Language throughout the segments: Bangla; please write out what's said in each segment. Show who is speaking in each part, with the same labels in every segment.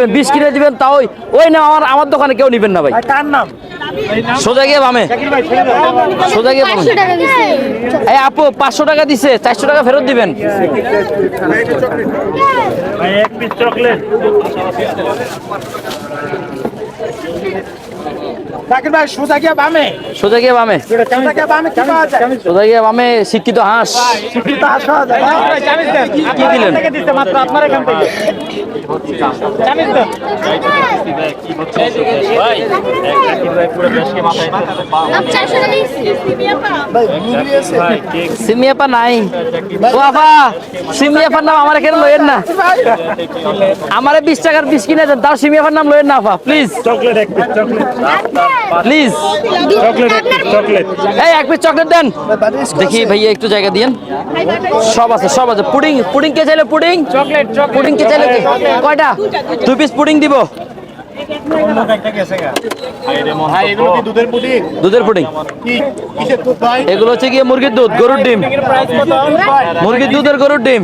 Speaker 1: দিবেন বিশ কিনে দিবেন তাও ওই- ওই না আমার আমার দোকানে কেউ নিবেন না ভাই।
Speaker 2: তার নাম?
Speaker 1: সোজা গিয়ে বামে। সোজা গিয়ে বামে।
Speaker 3: পাঁচশো টাকা
Speaker 1: এই আপু পাঁচশো টাকা দিছে চারশো টাকা ফেরত দিবেন।
Speaker 2: ভাই এক পিস চকলেট জাকির ভাই সোজা গিয়া বামে।
Speaker 1: সোজা গিয়ে বামে।
Speaker 2: সোজা গিয়া বামে কি পাওয়া যায়?
Speaker 1: সোজা গিয়ে বামে শিক্ষিত হাঁস।
Speaker 2: শিক্ষিত আসা যায়।
Speaker 1: কি দিলেন?
Speaker 2: থেকে দিতে মাত্র আপনার এখান থেকে। জানিস
Speaker 1: সিমিয়াপা নাই। সিমিয়াপার নাম আমার এখানে লইয়েন না। আমারে বিশ টাকার বিশ কিনে তাও সিমিয়াপার নাম লইয়েন না আপা প্লিজ
Speaker 2: চকলেট এক চকলেট।
Speaker 1: প্লিজ
Speaker 2: চকলেট চকলেট
Speaker 1: এই এক পিস চকলেট দেন। দেখি ভাইয়া একটু জায়গা দিয়েন। সব আছে সব আছে। পুডিং পুডিং কে চাইলে পুডিং চকলেট পুডিং কে চাইলে কয়টা? দুই পিস পুডিং দিব।
Speaker 2: দুধের পুডিং
Speaker 1: দুধের পুডিং
Speaker 2: কি কিসের দুধ ভাই?
Speaker 1: এগুলো হচ্ছে গিয়ে মুরগির দুধ গরুর ডিম। মুরগির দুধের গরুর ডিম।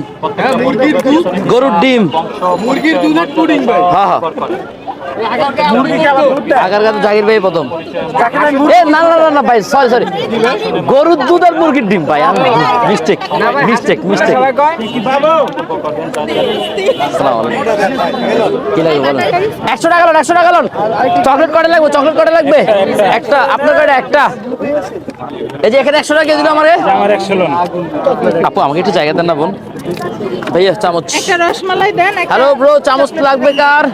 Speaker 2: মুরগির দুধ?
Speaker 1: গরুর ডিম।
Speaker 2: মুরগির দুধের পুডিং
Speaker 1: হ্যাঁ হ্যাঁ।
Speaker 2: মুরগি কি আবার দুধ দেয়?
Speaker 1: আগার কাছে জাকির ভাই প্রথম। এ না না না না ভাই সরি সরি গরুর দুধ আর মুরগির ডিম ভাই আমি মিস্টেক মিস্টেক মিস্টেক
Speaker 2: কি
Speaker 1: লাগবে বলেন একশো টাকা লোন একশো টাকা লোন। চকলেট কটা লাগবে চকলেট কটা লাগবে? একটা আপনার কটা একটা। এই যে এখানে একশো টাকা দিল আমারে?
Speaker 2: আমার একশো লোন।
Speaker 1: আপু আমাকে একটু জায়গা দেন না বোন। ভাইয়া চামচ।
Speaker 4: একটা রসমালাই দেন
Speaker 1: হ্যালো ব্রো চামচ লাগবে কার?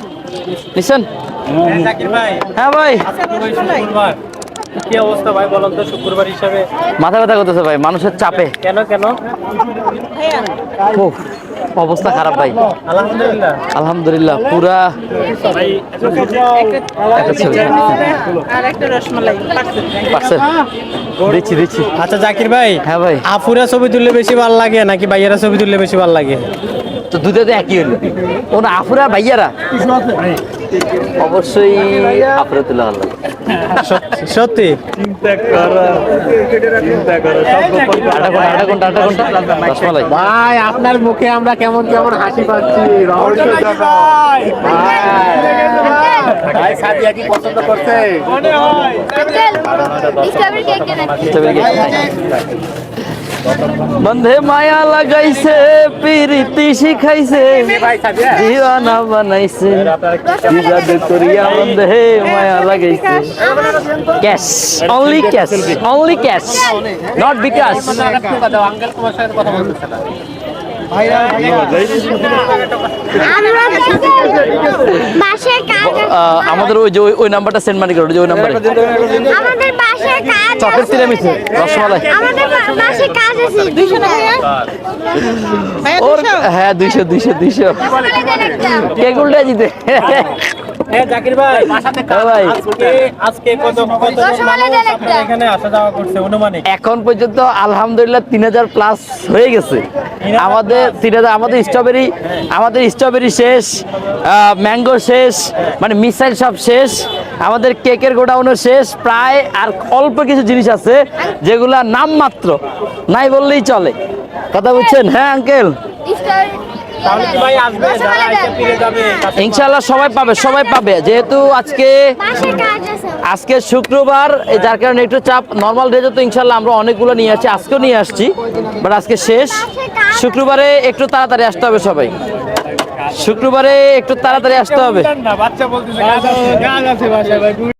Speaker 2: ভাই
Speaker 1: হ্যাঁ ভাই।
Speaker 2: কি অবস্থা ভাই বলেন তো শুক্রবার হিসাবে?
Speaker 1: মাথা ব্যথা করতেছে ভাই মানুষের চাপে।
Speaker 2: কেন কেন?
Speaker 1: অবস্থা খারাপ ভাই।
Speaker 2: আলহামদুলিল্লাহ।
Speaker 1: আলহামদুলিল্লাহ পুরা দিচ্ছি দিচ্ছি।
Speaker 5: আচ্ছা জাকির ভাই
Speaker 1: হ্যাঁ ভাই।
Speaker 5: আফুরা ছবি তুললে বেশি ভালো লাগে নাকি ভাইয়ারা ছবি তুললে বেশি ভালো লাগে?
Speaker 1: তো দুধে তো একই হলো ও না আফুরা ভাইয়ারা? অবশ্যই আফুরা তুলে
Speaker 5: সত্যি- সত্যি।
Speaker 2: চিন্তা করো চিন্তা করো
Speaker 1: আটা কোনটা আটা কোনটা আটা কোনটা
Speaker 5: ভাই আপনার মুখে আমরা কেমন কেমন হাসি পাচ্ছি।
Speaker 2: ভাই সাদিয়া কি পছন্দ করছে।
Speaker 3: Cake
Speaker 1: cake. বন্ধে মায়া লাগাইছে পিরিতি শিখাইছে দিওয়ানা বানাইছে। কি জাদু করিয়া বন্ধে মায়া লাগাইছে। Cash only cash only cash not bKash. আমাদের ওই যে ওই- নাম্বারটা সেন্ড মানি করো ওই যে ওই নাম্বারে চকলেট তিরামিসু রসমালাই। হ্যাঁ দুইশো দুইশো দুইশো জিতে।
Speaker 2: হ্যাঁ জাকির ভাই
Speaker 1: ভাই।
Speaker 2: আজকে আজকে কত কত
Speaker 3: রসমালাই দেন একটা।
Speaker 2: আপনার এখানে আসা যাওয়া করছে অনুমানিক?
Speaker 1: এখন পর্যন্ত আলহামদুলিল্লাহ তিন হাজার প্লাস হয়ে গেছে। আমাদের হাজার আমাদের স্ট্রবেরি আমাদের স্ট্রবেরি শেষ ম্যাঙ্গো শেষ মানে মিসাইল সব শেষ আমাদের কেকের গোডাউনও শেষ প্রায় আর অল্প কিছু জিনিস আছে যেগুলা নামমাত্র নাই বললেই চলে। কথা বুঝছেন হ্যাঁ আঙ্কেল? ইনশাল্লাহ সবাই পাবে সবাই পাবে। যেহেতু আজকে আজকে শুক্রবার যার কারণে একটু চাপ। নর্মাল ডেজে তো ইনশাল্লাহ আমরা অনেকগুলো নিয়ে আসছি আজকেও নিয়ে আসছি বাট আজকে শেষ। শুক্রবারে একটু তাড়াতাড়ি আসতে হবে সবাই। শুক্রবারে একটু তাড়াতাড়ি আসতে হবে।